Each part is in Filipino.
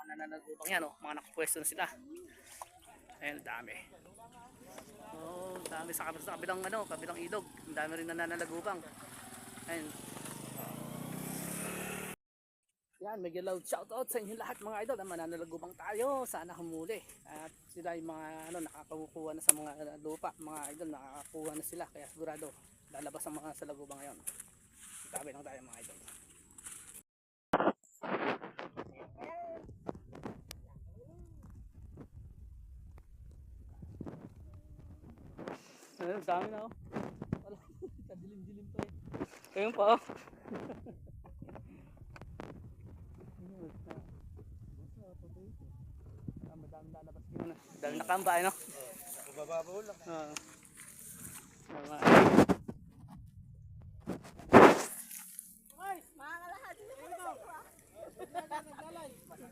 Mga nananagupang yan, oh. mga nakapwesto na sila. Ayun, dami. Oh, dami sa, kab- sa kabilang ano, kabilang ilog. Ang dami rin nananalagupang. Ayun. Yan, mega loud shoutout sa inyo lahat mga idol. Ang mananalagupang tayo. Sana humuli. At sila yung mga ano, nakakakuha na sa mga lupa. Mga idol, nakakakuha na sila. Kaya sigurado, lalabas ang mga salagupang ngayon. Tabi lang tayo mga idol. Ayun, dami na oh. Wala, kadilim-dilim pa eh. Ayun pa oh. Madami lalabas yun ah. Dami nakamba eh no? Bababaw lang. Oo. Tama.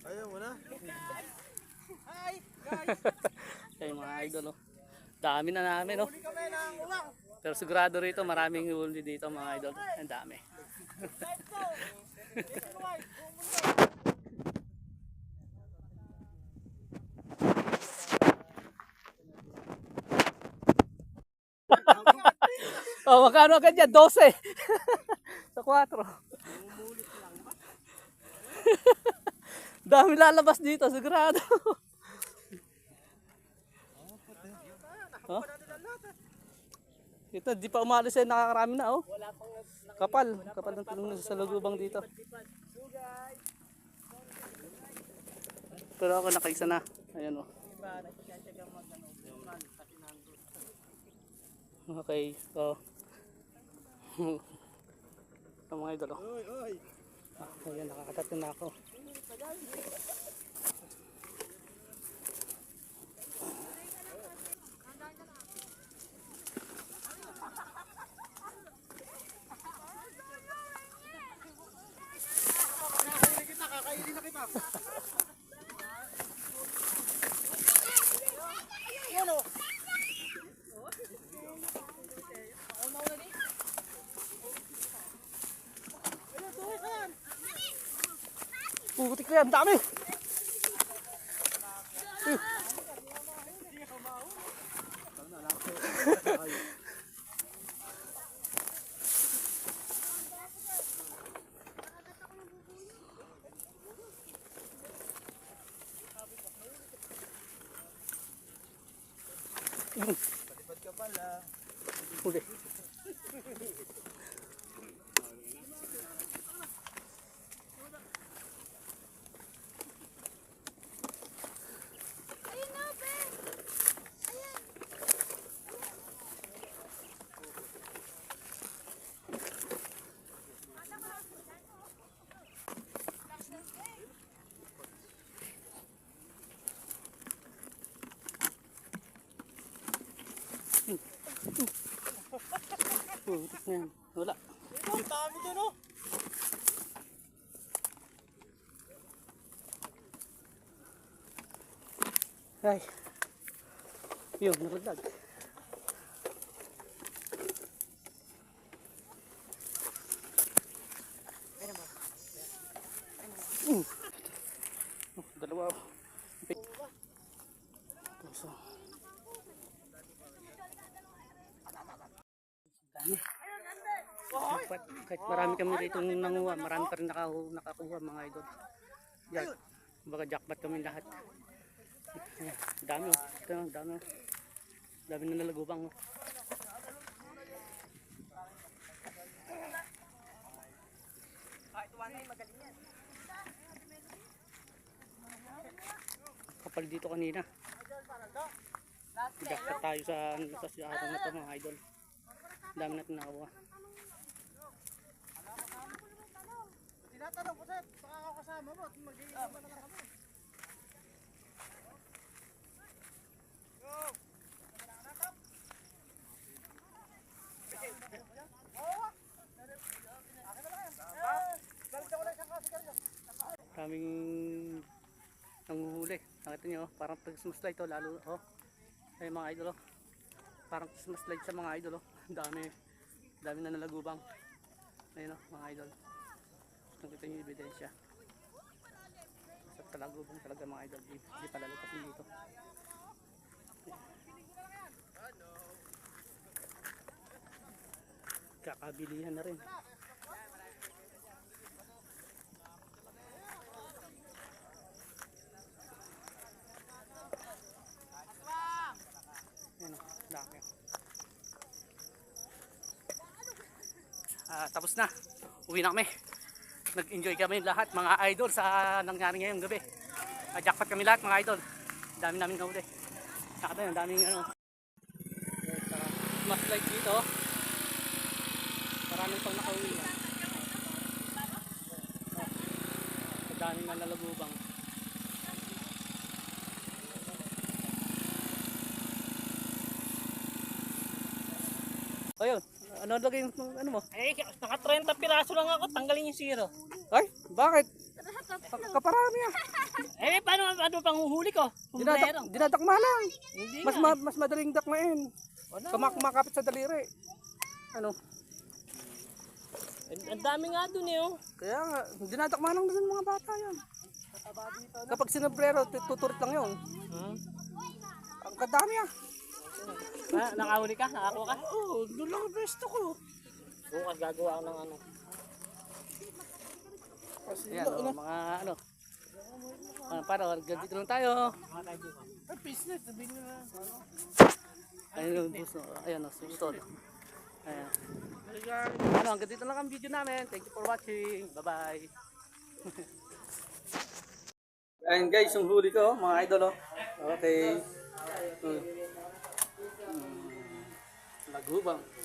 Ayaw mo na. Ayun mga idol oh. Dami na namin uwang. Pero sigurado rito maraming huli dito mga idol. Ang dami. oh, magkano agad yan? 12. Sa 4. Dami lalabas dito, sigurado. Ito, di pa umalis yan, nakakarami na oh. Kapal, kapal ng tulong sa lugubang dito. Pero ako nakaisa na. Ayan oh. Okay, so. Ito mga idol oh. Oy, oy. Ah, Ayan, nakakatatlo na ako. Nakakainin kita, kakainin na kita. Yan o. Ayun, tuwis yan. Putik na yan, dami! Palipad Huli. Putik na yan. Wala. Ang dami dun o. Ay. Yun, nalagdag. Mm. Oh, dalawa. Puso. Dami. Kahit, kahit marami kami rito nanguha, marami pa rin nakahu- nakakuha mga idol. Yan. Baka jackpot kami lahat. Ayan, dami oh. Ito, oh, dami oh. Dami na nalagubang oh. Kapal dito kanina. Jackpot tayo sa, sa, araw na to mga idol. Dami natin nakakuha. Tinatanong ko sir, baka ako kasama mo at mag-iinom na lang kami. Go! Kaming nanguhuli. Nakita nyo, oh, parang Christmas light oh, lalo oh. Ay mga idol oh. Parang Christmas light sa mga idol oh. Dami. Dami na nalagubang. Ayun oh, mga idol. Nakita yung ebidensya. Sa talagubong talaga mga idol. Di, di pala lutasin dito. Kakabilihan na rin. Ayan o, laki. Ah, tapos na. Uwi na kami. Nag-enjoy kami lahat mga idol sa nangyari ngayong gabi. Ah, jackpot kami lahat mga idol. Dami namin nahuli. Saka yun, daming ano. Mas like dito. Maraming pang nakauwi. Ah, daming Ayun, ano lagay yung ano mo? Eh, naka 30 piraso lang ako, tanggalin yung zero. Ay, bakit? Ka- Kaparami ah. Eh, paano ano pang uhuli ko? Dinadak, Pumbayero. dinadakma lang. Hindi Mas nga. ma, mas madaling dakmain. Kamak makapit sa daliri. Ano? Ang- Ang dami nga dun eh, oh. Kaya nga, dinadakma lang din ng mga bata yan. Kapag sinabrero, tuturit lang yun. Hmm? Ang kadami ah. Ah, nakahuli ka? Nakakuha ka? Oo, oh, doon lang ang besto ko. Bukas gagawa ako ng ano. Yan, oh, mga ano. Ah, para, dito lang tayo. Ay, business, sabihin nyo na. Ayun yung buso. Ayan, oh, susod. Ayan. Ano, hanggang dito lang ang video namin. Thank you for watching. Bye-bye. Ayan guys, yung huli ko, mga idol. Oh. Okay. Hmm. Hmm. Lagubang.